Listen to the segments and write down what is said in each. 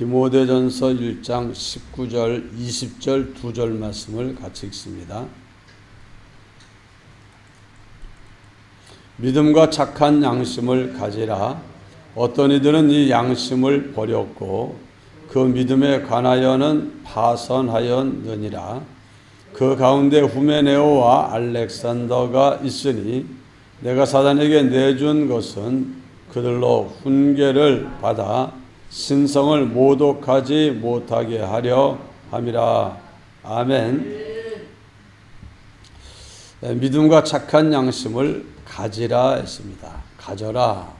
디모데전서 1장 19절, 20절 두절 말씀을 같이 읽습니다. 믿음과 착한 양심을 가지라. 어떤 이들은 이 양심을 버렸고 그 믿음에 관하여는 파선하였느니라. 그 가운데 후메네오와 알렉산더가 있으니 내가 사단에게 내준 것은 그들로 훈계를 받아 신성을 모독하지 못하게 하려 함이라. 아멘. 네, 믿음과 착한 양심을 가지라 했습니다. 가져라.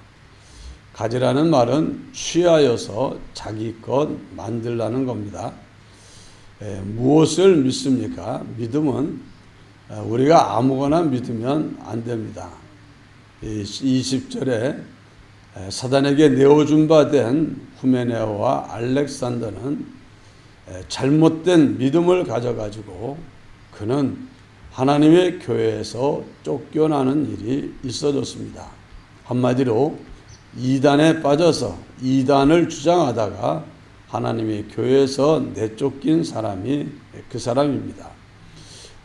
가지라는 말은 취하여서 자기 것 만들라는 겁니다. 에, 무엇을 믿습니까? 믿음은 우리가 아무거나 믿으면 안 됩니다. 20절에 사단에게 내어준 바 된 후메네오와 알렉산더는 잘못된 믿음을 가져가지고 그는 하나님의 교회에서 쫓겨나는 일이 있어졌습니다. 한마디로 이단에 빠져서 이단을 주장하다가 하나님의 교회에서 내쫓긴 사람이 그 사람입니다.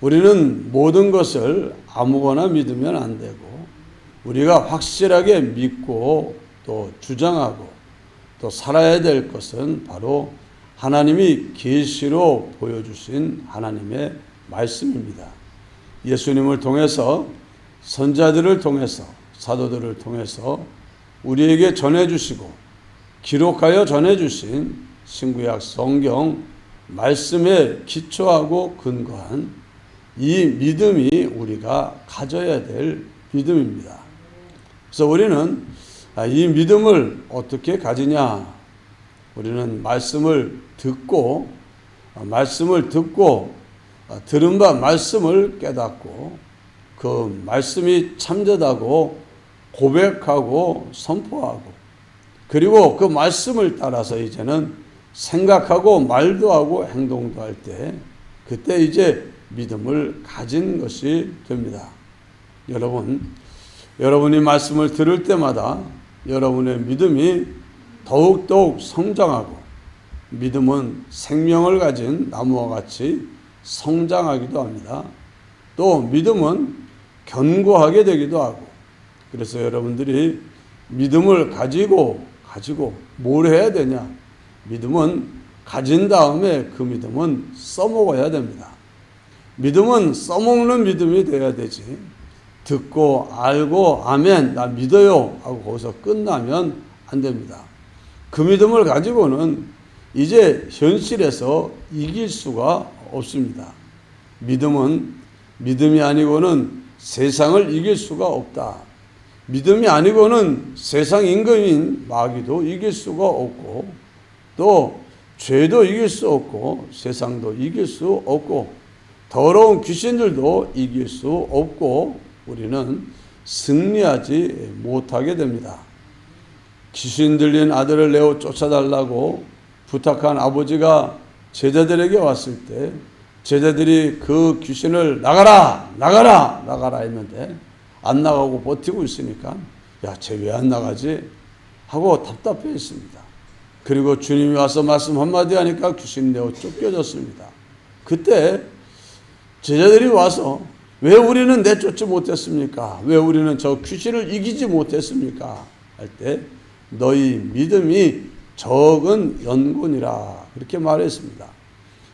우리는 모든 것을 아무거나 믿으면 안 되고 우리가 확실하게 믿고 또 주장하고 또 살아야 될 것은 바로 하나님이 계시로 보여주신 하나님의 말씀입니다. 예수님을 통해서 선자들을 통해서 사도들을 통해서 우리에게 전해주시고 기록하여 전해주신 신구약 성경 말씀에 기초하고 근거한 이 믿음이 우리가 가져야 될 믿음입니다. 그래서 우리는 이 믿음을 어떻게 가지냐? 우리는 말씀을 듣고 말씀을 듣고 들은 바 말씀을 깨닫고 그 말씀이 참되다고 고백하고 선포하고 그리고 그 말씀을 따라서 이제는 생각하고 말도 하고 행동도 할 때 그때 이제 믿음을 가진 것이 됩니다. 여러분, 여러분이 말씀을 들을 때마다 여러분의 믿음이 더욱더욱 성장하고 믿음은 생명을 가진 나무와 같이 성장하기도 합니다. 또 믿음은 견고하게 되기도 하고 그래서 여러분들이 믿음을 가지고 가지고 뭘 해야 되냐? 믿음은 가진 다음에 그 믿음은 써먹어야 됩니다. 믿음은 써먹는 믿음이 돼야 되지. 듣고 알고 아멘 나 믿어요 하고 거기서 끝나면 안 됩니다. 그 믿음을 가지고는 이제 현실에서 이길 수가 없습니다. 믿음은 믿음이 아니고는 세상을 이길 수가 없다. 믿음이 아니고는 세상 임금인 마귀도 이길 수가 없고 또 죄도 이길 수 없고 세상도 이길 수 없고 더러운 귀신들도 이길 수 없고 우리는 승리하지 못하게 됩니다. 귀신 들린 아들을 내어 쫓아달라고 부탁한 아버지가 제자들에게 왔을 때 제자들이 그 귀신을 나가라 나가라 나가라 했는데 안 나가고 버티고 있으니까 야 쟤 왜 안 나가지 하고 답답해 있습니다. 그리고 주님이 와서 말씀 한마디 하니까 귀신 내어 쫓겨졌습니다. 그때 제자들이 와서 왜 우리는 내쫓지 못했습니까? 왜 우리는 저 귀신을 이기지 못했습니까? 할 때 너희 믿음이 적은 연곤이라 그렇게 말했습니다.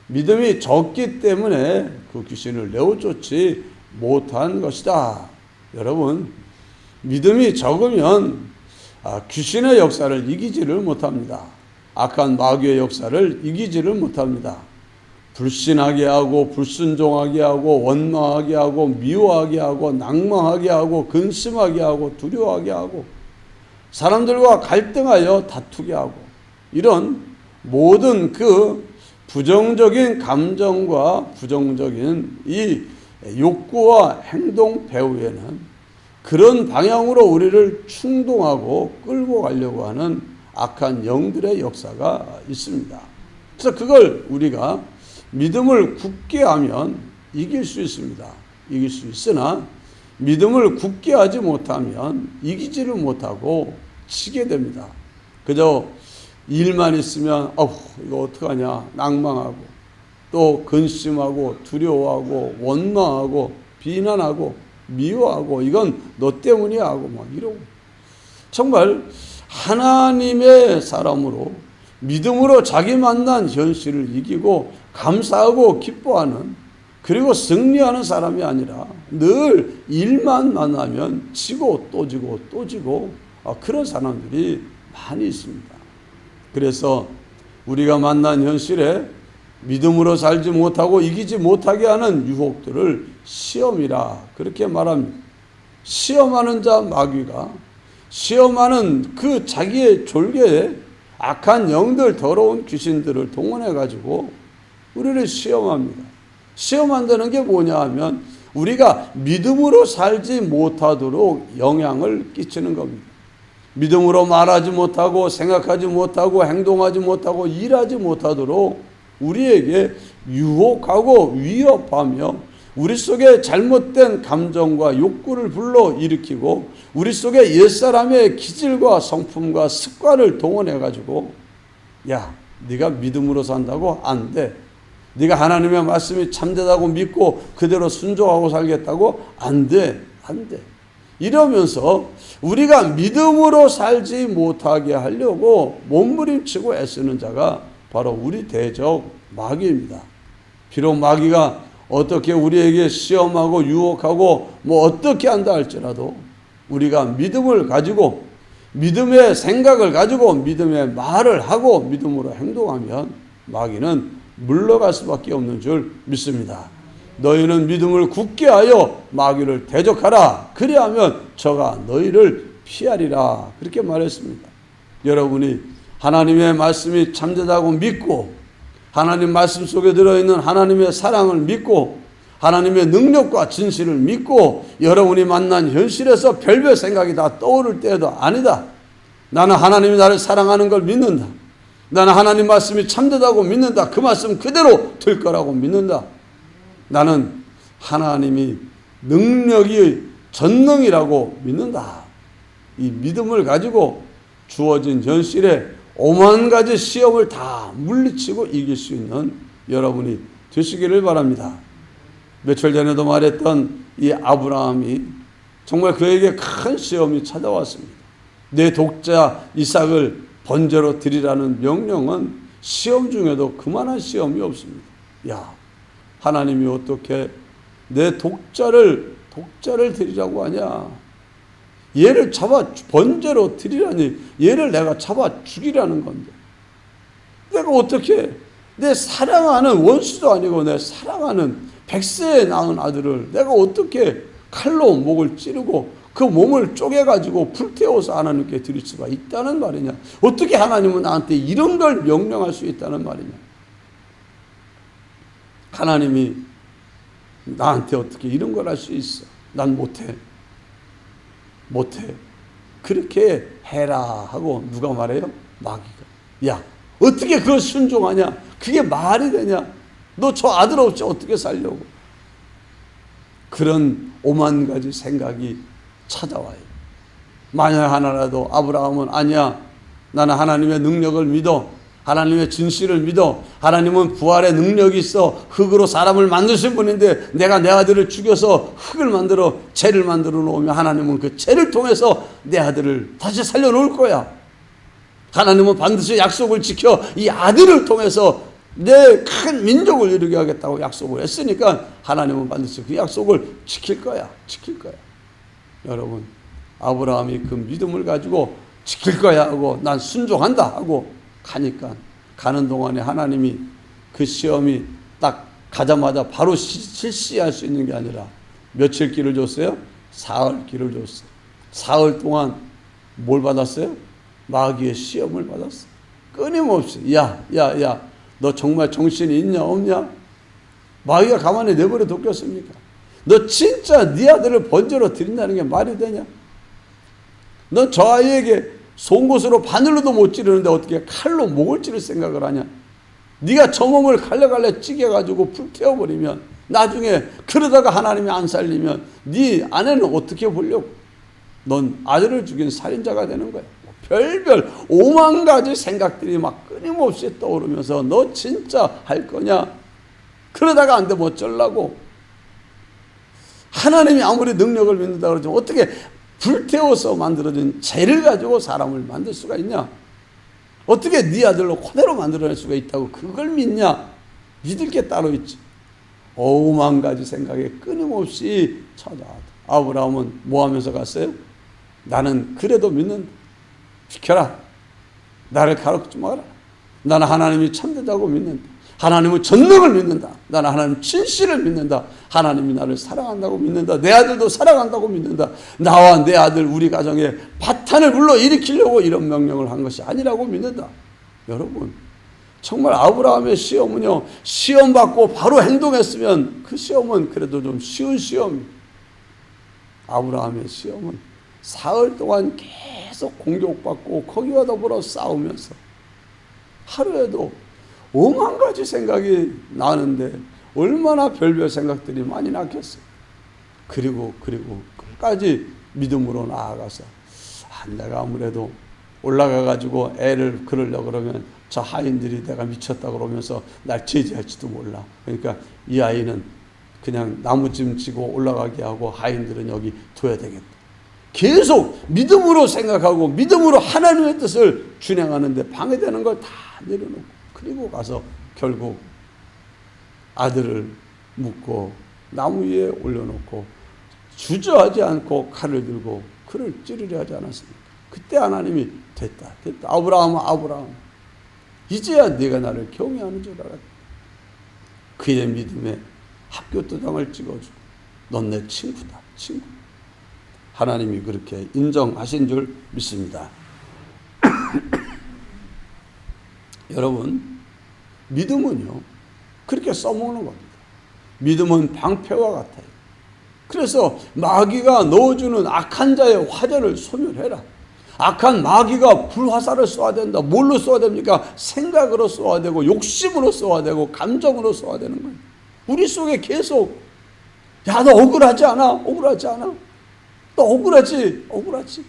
믿음이 적기 때문에 그 귀신을 내어쫓지 못한 것이다. 여러분, 믿음이 적으면 아, 귀신의 역사를 이기지를 못합니다. 악한 마귀의 역사를 이기지를 못합니다. 불신하게 하고 불순종하게 하고 원망하게 하고 미워하게 하고 낭망하게 하고 근심하게 하고 두려워하게 하고 사람들과 갈등하여 다투게 하고 이런 모든 그 부정적인 감정과 부정적인 이 욕구와 행동 배후에는 그런 방향으로 우리를 충동하고 끌고 가려고 하는 악한 영들의 역사가 있습니다. 그래서 그걸 우리가 믿음을 굳게 하면 이길 수 있습니다. 이길 수 있으나 믿음을 굳게 하지 못하면 이기지를 못하고 치게 됩니다. 그저 일만 있으면 어후 이거 어떡하냐 낭망하고 또 근심하고 두려워하고 원망하고 비난하고 미워하고 이건 너 때문이야 하고 막 이러고 정말 하나님의 사람으로 믿음으로 자기 만난 현실을 이기고 감사하고 기뻐하는 그리고 승리하는 사람이 아니라 늘 일만 만나면 지고 또 지고 또 지고 아, 그런 사람들이 많이 있습니다. 그래서 우리가 만난 현실에 믿음으로 살지 못하고 이기지 못하게 하는 유혹들을 시험이라 그렇게 말합니다. 시험하는 자 마귀가 시험하는 그 자기의 졸개에 악한 영들 더러운 귀신들을 동원해 가지고 우리를 시험합니다. 시험한다는 게 뭐냐 하면 우리가 믿음으로 살지 못하도록 영향을 끼치는 겁니다. 믿음으로 말하지 못하고 생각하지 못하고 행동하지 못하고 일하지 못하도록 우리에게 유혹하고 위협하며 우리 속에 잘못된 감정과 욕구를 불러 일으키고 우리 속에 옛사람의 기질과 성품과 습관을 동원해 가지고 야, 네가 믿음으로 산다고 안 돼. 네가 하나님의 말씀이 참되다고 믿고 그대로 순종하고 살겠다고 안 돼. 안 돼. 이러면서 우리가 믿음으로 살지 못하게 하려고 몸부림치고 애쓰는 자가 바로 우리 대적 마귀입니다. 비록 마귀가 어떻게 우리에게 시험하고 유혹하고 뭐 어떻게 한다 할지라도 우리가 믿음을 가지고 믿음의 생각을 가지고 믿음의 말을 하고 믿음으로 행동하면 마귀는 물러갈 수밖에 없는 줄 믿습니다. 너희는 믿음을 굳게 하여 마귀를 대적하라. 그리하면 저가 너희를 피하리라. 그렇게 말했습니다. 여러분이 하나님의 말씀이 참되다고 믿고 하나님 말씀 속에 들어있는 하나님의 사랑을 믿고 하나님의 능력과 진실을 믿고 여러분이 만난 현실에서 별별 생각이 다 떠오를 때도 아니다. 나는 하나님이 나를 사랑하는 걸 믿는다. 나는 하나님 말씀이 참되다고 믿는다. 그 말씀 그대로 될 거라고 믿는다. 나는 하나님이 능력이 전능이라고 믿는다. 이 믿음을 가지고 주어진 현실에 오만 가지 시험을 다 물리치고 이길 수 있는 여러분이 되시기를 바랍니다. 며칠 전에도 말했던 이 아브라함이 정말 그에게 큰 시험이 찾아왔습니다. 내 독자 이삭을 번제로 드리라는 명령은 시험 중에도 그만한 시험이 없습니다. 야, 하나님이 어떻게 내 독자를 독자를 드리라고 하냐? 얘를 잡아 번제로 드리라니 얘를 내가 잡아 죽이라는 건데 내가 어떻게 내 사랑하는 원수도 아니고 내 사랑하는 백세에 낳은 아들을 내가 어떻게 칼로 목을 찌르고 그 몸을 쪼개가지고 불태워서 하나님께 드릴 수가 있다는 말이냐? 어떻게 하나님은 나한테 이런 걸 명령할 수 있다는 말이냐? 하나님이 나한테 어떻게 이런 걸 할 수 있어? 난 못해. 못해. 그렇게 해라 하고 누가 말해요? 마귀가. 야, 어떻게 그걸 순종하냐? 그게 말이 되냐? 너 저 아들 없이 어떻게 살려고? 그런 오만 가지 생각이 찾아와요. 만약 하나라도 아브라함은 아니야. 나는 하나님의 능력을 믿어. 하나님의 진실을 믿어. 하나님은 부활의 능력이 있어. 흙으로 사람을 만드신 분인데 내가 내 아들을 죽여서 흙을 만들어 죄를 만들어 놓으면 하나님은 그 죄를 통해서 내 아들을 다시 살려 놓을 거야. 하나님은 반드시 약속을 지켜 이 아들을 통해서 내 큰 민족을 이루게 하겠다고 약속을 했으니까 하나님은 반드시 그 약속을 지킬 거야. 지킬 거야. 여러분, 아브라함이 그 믿음을 가지고 지킬 거야 하고 난 순종한다 하고 가니까 가는 동안에 하나님이 그 시험이 딱 가자마자 바로 실시할 수 있는 게 아니라 며칠 길을 줬어요? 사흘 길을 줬어요. 사흘 동안 뭘 받았어요? 마귀의 시험을 받았어. 끊임없이 야, 야, 야, 너 정말 정신이 있냐 없냐? 마귀가 가만히 내버려 뒀겠습니까? 너 진짜 네 아들을 번제로 드린다는 게 말이 되냐? 너 저 아이에게 송곳으로 바늘로도 못 찌르는데 어떻게 칼로 목을 찌를 생각을 하냐? 네가 저 몸을 갈래갈래 찌개가지고 불태워버리면 나중에 그러다가 하나님이 안 살리면 네 아내는 어떻게 보려고? 넌 아들을 죽인 살인자가 되는 거야. 별별 오만 가지 생각들이 막 끊임없이 떠오르면서 너 진짜 할 거냐? 그러다가 안 되면 어쩌려고? 하나님이 아무리 능력을 믿는다 그러지만 어떻게 불태워서 만들어진 죄를 가지고 사람을 만들 수가 있냐? 어떻게 네 아들로 그대로 만들어낼 수가 있다고 그걸 믿냐? 믿을 게 따로 있지. 오만 가지 생각에 끊임없이 찾아왔다. 아브라함은 뭐 하면서 갔어요? 나는 그래도 믿는다. 지켜라. 나를 가르치지 마라. 나는 하나님이 참되다고 믿는다. 하나님은 전능을 믿는다. 나는 하나님 진실을 믿는다. 하나님이 나를 사랑한다고 믿는다. 내 아들도 사랑한다고 믿는다. 나와 내 아들 우리 가정에 바탄을 불러 일으키려고 이런 명령을 한 것이 아니라고 믿는다. 여러분 정말 아브라함의 시험은요 시험 받고 바로 행동했으면 그 시험은 그래도 좀 쉬운 시험. 아브라함의 시험은 사흘 동안 계속 공격받고 거기와 더불어 싸우면서 하루에도 오만 가지 생각이 나는데 얼마나 별별 생각들이 많이 났겠어요. 그리고 그리고 끝까지 믿음으로 나아가서 아, 내가 아무래도 올라가 가지고 애를 그러려 그러면 저 하인들이 내가 미쳤다 그러면서 날 제지할지도 몰라. 그러니까 이 아이는 그냥 나무짐 지고 올라가게 하고 하인들은 여기 둬야 되겠다. 계속 믿음으로 생각하고 믿음으로 하나님의 뜻을 준행하는데 방해되는 걸 다 내려놓고 그리고 가서 결국 아들을 묶고 나무 위에 올려놓고 주저하지 않고 칼을 들고 그를 찌르려 하지 않았습니까? 그때 하나님이 됐다 됐다 아브라함 아브라함 이제야 네가 나를 경외하는 줄 알았다. 그의 믿음에 학교 도장을 찍어주고 넌 내 친구다 친구. 하나님이 그렇게 인정하신 줄 믿습니다. 여러분 믿음은요 그렇게 써먹는 겁니다. 믿음은 방패와 같아요. 그래서 마귀가 넣어주는 악한 자의 화전을 소멸해라. 악한 마귀가 불화살을 쏘아야 된다. 뭘로 쏘아야 됩니까? 생각으로 쏘아야 되고 욕심으로 쏘아야 되고 감정으로 쏘아야 되는 거예요. 우리 속에 계속 야 너 억울하지 않아? 억울하지 않아? 너 억울하지? 억울하지?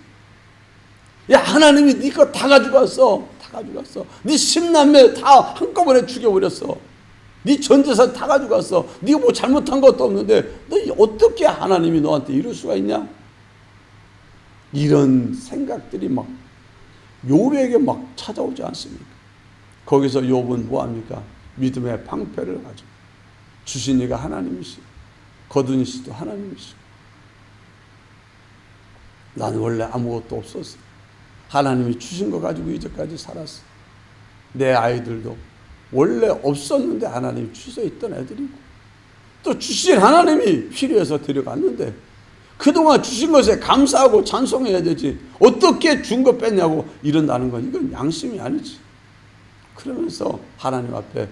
야 하나님이 네 거 다 가져갔어. 다 가져갔어. 네 십남매 다 한꺼번에 죽여버렸어. 네 전재산 다 가져갔어. 네가 뭐 잘못한 것도 없는데 너 어떻게 하나님이 너한테 이럴 수가 있냐? 이런 생각들이 막 요배에게 막 찾아오지 않습니까? 거기서 욥은 뭐 합니까? 믿음의 방패를 가지고 주신 이가 하나님이시고 거두니시도 하나님이시고 나는 원래 아무것도 없었어. 하나님이 주신 거 가지고 이제까지 살았어. 내 아이들도 원래 없었는데 하나님이 주셔 있던 애들이고 또 주신 하나님이 필요해서 데려갔는데 그동안 주신 것에 감사하고 찬송해야 되지. 어떻게 준 거 뺐냐고 이런다는 건 이건 양심이 아니지. 그러면서 하나님 앞에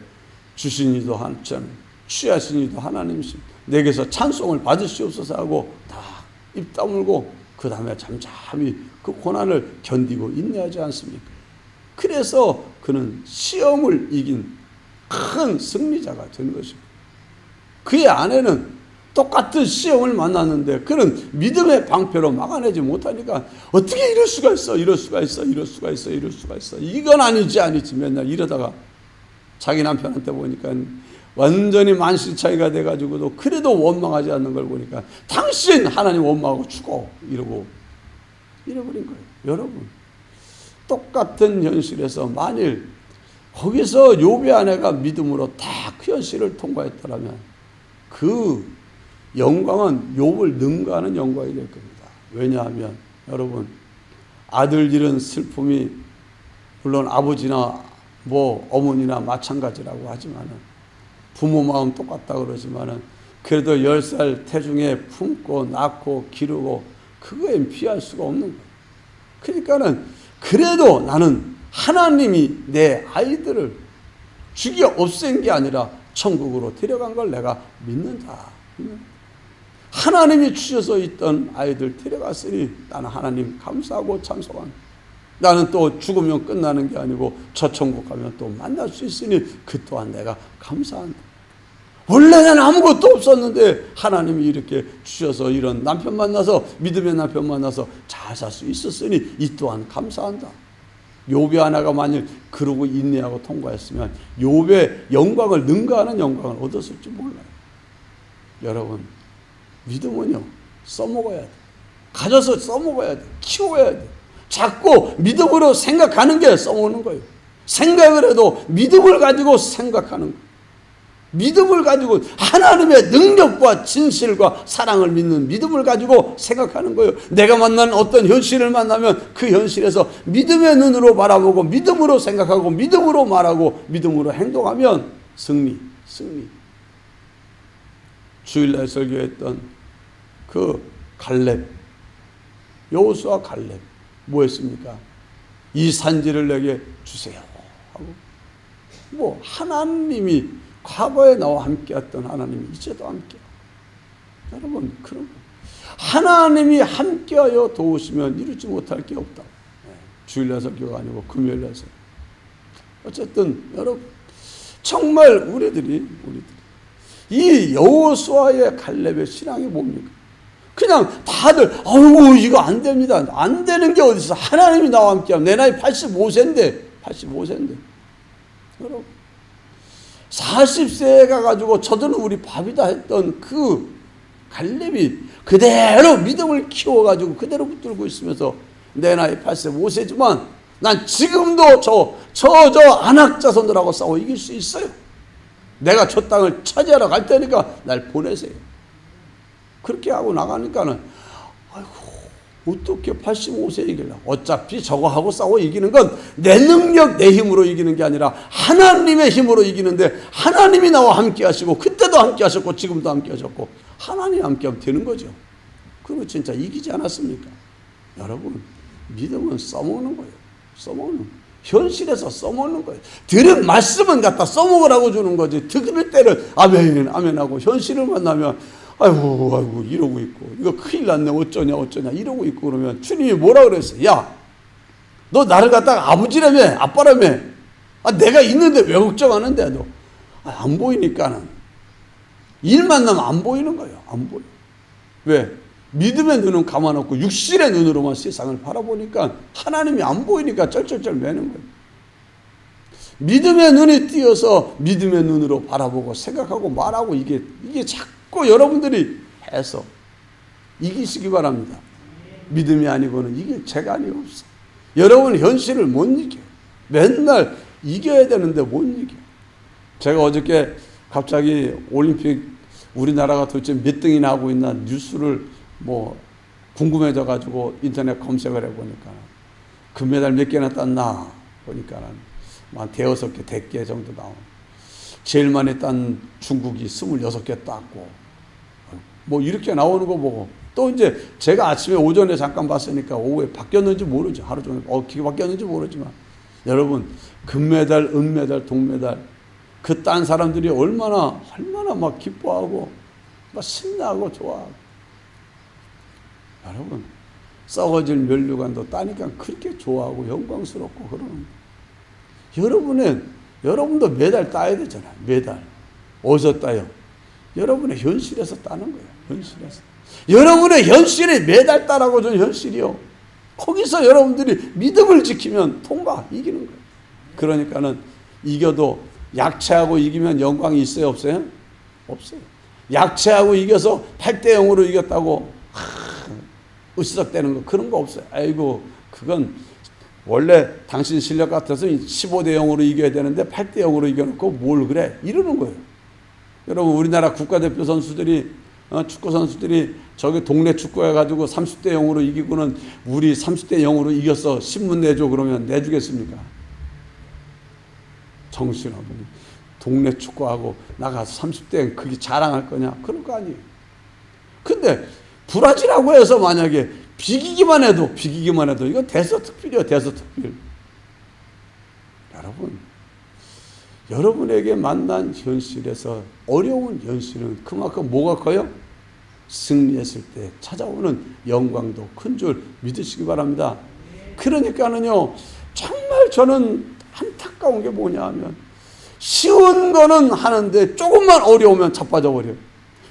주신 이도 한천, 취하신 이도 하나님이십니다. 내게서 찬송을 받으시옵소서 하고 다 입 다물고 그 다음에 잠잠히 그 고난을 견디고 인내하지 않습니까? 그래서 그는 시험을 이긴 큰 승리자가 된 것입니다. 그의 아내는 똑같은 시험을 만났는데 그는 믿음의 방패로 막아내지 못하니까 어떻게 이럴 수가 있어? 이럴 수가 있어? 이럴 수가 있어? 이럴 수가 있어? 이건 아니지 아니지. 맨날 이러다가 자기 남편한테 보니까 완전히 만신창이가 돼가지고도 그래도 원망하지 않는 걸 보니까 당신 하나님 원망하고 죽어 이러고 이래버린 거예요 여러분 똑같은 현실에서 만일 거기서 요배 아내가 믿음으로 다 그 현실을 통과했더라면 그 영광은 욥을 능가하는 영광이 될 겁니다. 왜냐하면 여러분 아들 잃은 슬픔이 물론 아버지나 뭐 어머니나 마찬가지라고 하지만은 부모 마음 똑같다 그러지만은 그래도 열살 태중에 품고 낳고 기르고 그거엔 피할 수가 없는 거예요. 그러니까는 그래도 나는 하나님이 내 아이들을 죽여 없앤 게 아니라 천국으로 데려간 걸 내가 믿는다. 하나님이 주셔서 있던 아이들 데려갔으니 나는 하나님 감사하고 찬송한. 나는 또 죽으면 끝나는 게 아니고 저 천국 가면 또 만날 수 있으니 그 또한 내가 감사한다. 원래는 아무것도 없었는데 하나님이 이렇게 주셔서 이런 남편 만나서 믿음의 남편 만나서 잘잘살 수 있었으니 이 또한 감사한다. 요배 하나가 만일 그러고 인내하고 통과했으면 요배 영광을 능가하는 영광을 얻었을지 몰라요. 여러분 믿음은요 써먹어야 돼. 가져서 써먹어야 돼. 키워야 돼. 자꾸 믿음으로 생각하는 게 써먹는 거예요. 생각을 해도 믿음을 가지고 생각하는 거예요. 믿음을 가지고 하나님의 능력과 진실과 사랑을 믿는 믿음을 가지고 생각하는 거예요. 내가 만난 어떤 현실을 만나면 그 현실에서 믿음의 눈으로 바라보고 믿음으로 생각하고 믿음으로 말하고 믿음으로 행동하면 승리, 승리. 주일날 설교했던 그 갈렙, 여호수아 갈렙 뭐 했습니까? 이 산지를 내게 주세요 하고 뭐 하나님이 과거에 나와 함께했던 하나님이 이제도 함께. 여러분 그런 거. 하나님이 함께하여 도우시면 이루지 못할 게 없다. 네, 주일날 설교가 아니고 금요일날 설교. 어쨌든 여러분 정말 우리들이 우리들이 이 여호수아의 갈렙의 신앙이 뭡니까? 그냥 다들 아이고 이거 안 됩니다. 안 되는 게 어디 있어? 하나님이 나와 함께하면 내 나이 85세인데 85세인데 여러분 40세에 가가지고 저들은 우리 밥이다 했던 그 갈렙이 그대로 믿음을 키워가지고 그대로 붙들고 있으면서 내 나이 85세지만 난 지금도 저, 저, 저 안학자손들하고 싸워 이길 수 있어요. 내가 저 땅을 차지하러 갈 테니까 날 보내세요. 그렇게 하고 나가니까는, 아이고, 어떻게 85세 이길라. 어차피 저거 하고 싸워 이기는 건 내 능력, 내 힘으로 이기는 게 아니라 하나님의 힘으로 이기는데 하나님이 나와 함께 하시고 그때도 함께 하셨고 지금도 함께 하셨고 하나님 함께 하면 되는 거죠. 그리고 진짜 이기지 않았습니까? 여러분, 믿음은 써먹는 거예요. 써먹는. 현실에서 써먹는 거예요. 들은 말씀은 갖다 써먹으라고 주는 거지. 들을 때는 아멘, 아멘 하고 현실을 만나면 아이고, 아이고, 이러고 있고, 이거 큰일 났네, 어쩌냐, 어쩌냐, 이러고 있고 그러면 주님이 뭐라 그랬어요? 야, 너 나를 갖다가 아버지라며, 아빠라며, 아, 내가 있는데 왜 걱정하는데, 너. 아, 안 보이니까는. 일만 나면 안 보이는 거예요. 안 보여. 왜? 믿음의 눈은 감아 놓고 육신의 눈으로만 세상을 바라보니까 하나님이 안 보이니까 쩔쩔쩔 매는 거예요. 믿음의 눈이 띄어서 믿음의 눈으로 바라보고 생각하고 말하고 이게 이게 자꾸 여러분들이 해서 이기시기 바랍니다. 믿음이 아니고는 이길 재간이 없어. 여러분 현실을 못 이겨. 맨날 이겨야 되는데 못 이겨. 제가 어저께 갑자기 올림픽 우리나라가 도대체 몇 등이나 하고 있나 뉴스를 뭐 궁금해져 가지고 인터넷 검색을 해 보니까 금메달 몇 개나 땄나 보니까는 한 대여섯 개, 백 개 정도 나온. 제일 많이 딴 중국이 스물여섯 개 땄고 뭐 이렇게 나오는 거 보고 또 이제 제가 아침에 오전에 잠깐 봤으니까 오후에 바뀌었는지 모르죠. 하루 종일 어떻게 바뀌었는지 모르지만 여러분 금메달, 은메달, 동메달 그 딴 사람들이 얼마나 얼마나 막 기뻐하고 막 신나고 좋아하고 여러분 썩어질 면류관도 따니까 그렇게 좋아하고 영광스럽고 그러는 여러분은 여러분도 메달 따야 되잖아요. 메달 어디서 따요? 여러분의 현실에서 따는 거예요. 현실에서 여러분의 현실이 메달 따라고 준 현실이요. 거기서 여러분들이 믿음을 지키면 통과 이기는 거예요. 그러니까는 이겨도 약체하고 이기면 영광이 있어요, 없어요? 없어요. 약체하고 이겨서 8대 0으로 이겼다고 으스덕대는 거 그런 거 없어요. 아이고 그건 원래 당신 실력 같아서 15대 0으로 이겨야 되는데 8대 0으로 이겨놓고 뭘 그래 이러는 거예요. 여러분 우리나라 국가대표 선수들이 어, 축구 선수들이 저기 동네 축구 해 가지고 30대 0으로 이기고는 우리 30대 0으로 이겼어 신문 내줘 그러면 내주겠습니까? 정신없는 동네 축구하고 나가서 30대 그게 자랑할 거냐? 그럴 거 아니에요. 근데 브라질하고 해서 만약에 비기기만 해도 비기기만 해도 이건 대서특필이요 대서특필. 여러분 여러분에게 만난 현실에서 어려운 현실은 그만큼 뭐가 커요? 승리했을 때 찾아오는 영광도 큰 줄 믿으시기 바랍니다. 그러니까는요 정말 저는 안타까운 게 뭐냐 하면 쉬운 거는 하는데 조금만 어려우면 자빠져 버려요.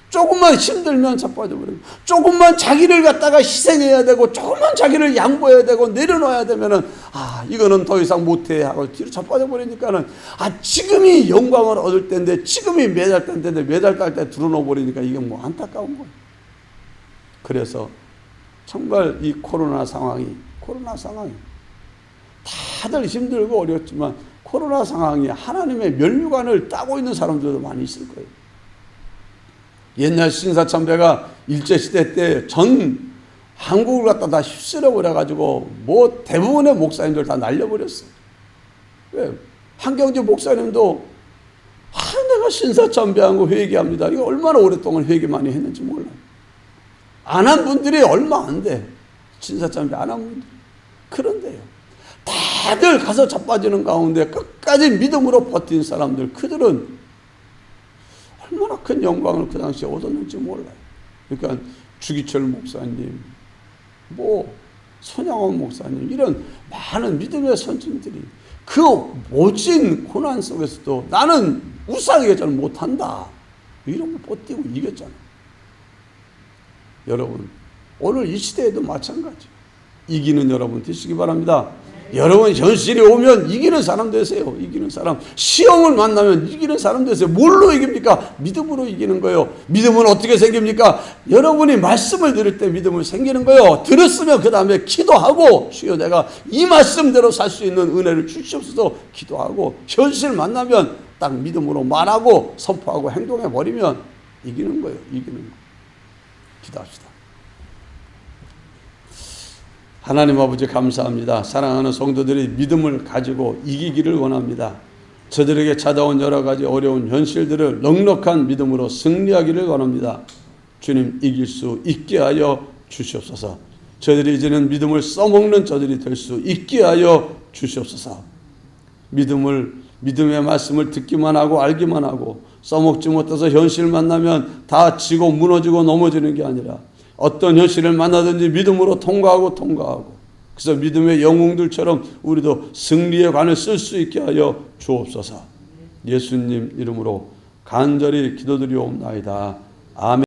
조금만 힘들면 자빠져 버리고 조금만 자기를 갖다가 희생해야 되고 조금만 자기를 양보해야 되고 내려놓아야 되면은 아 이거는 더 이상 못해 하고 뒤로 자빠져 버리니까는 아 지금이 영광을 얻을 때인데 지금이 매달 때인데 매달 딸때 들어놓아 버리니까 이게 뭐 안타까운 거예요. 그래서 정말 이 코로나 상황이 코로나 상황이 다들 힘들고 어렵지만 코로나 상황이 하나님의 멸류관을 따고 있는 사람들도 많이 있을 거예요. 옛날 신사참배가 일제시대 때 전 한국을 갖다 다 휩쓸어 버려가지고 뭐 대부분의 목사님들 다 날려버렸어요. 왜? 한경주 목사님도 아, 내가 신사참배한 거 회개합니다. 이거 얼마나 오랫동안 회개 많이 했는지 몰라요. 안한 분들이 얼마 안 돼. 신사참배 안 한 분들. 그런데요. 다들 가서 자빠지는 가운데 끝까지 믿음으로 버틴 사람들, 그들은 얼마나 큰 영광을 그 당시에 얻었는지 몰라요. 그러니까 주기철 목사님, 뭐 손양원 목사님 이런 많은 믿음의 선진들이 그 모진 고난 속에서도 나는 우상에게잘 못한다. 이런 거 버티고 이겼잖아. 여러분 오늘 이 시대에도 마찬가지. 이기는 여러분 되시기 바랍니다. 여러분 현실이 오면 이기는 사람 되세요. 이기는 사람. 시험을 만나면 이기는 사람 되세요. 뭘로 이깁니까? 믿음으로 이기는 거예요. 믿음은 어떻게 생깁니까? 여러분이 말씀을 들을 때 믿음을 생기는 거예요. 들었으면 그 다음에 기도하고 주여 내가 이 말씀대로 살 수 있는 은혜를 주시옵소서 기도하고 현실 만나면 딱 믿음으로 말하고 선포하고 행동해 버리면 이기는 거예요. 이기는 거. 기도합시다. 하나님 아버지 감사합니다. 사랑하는 성도들이 믿음을 가지고 이기기를 원합니다. 저들에게 찾아온 여러 가지 어려운 현실들을 넉넉한 믿음으로 승리하기를 원합니다. 주님 이길 수 있게 하여 주시옵소서. 저들이 이제는 믿음을 써먹는 저들이 될 수 있게 하여 주시옵소서. 믿음을 믿음의 말씀을 듣기만 하고 알기만 하고 써먹지 못해서 현실 만나면 다 지고 무너지고 넘어지는 게 아니라 어떤 현실을 만나든지 믿음으로 통과하고 통과하고 그래서 믿음의 영웅들처럼 우리도 승리의 관을 쓸수 있게 하여 주옵소서. 예수님 이름으로 간절히 기도드리옵나이다. 아멘.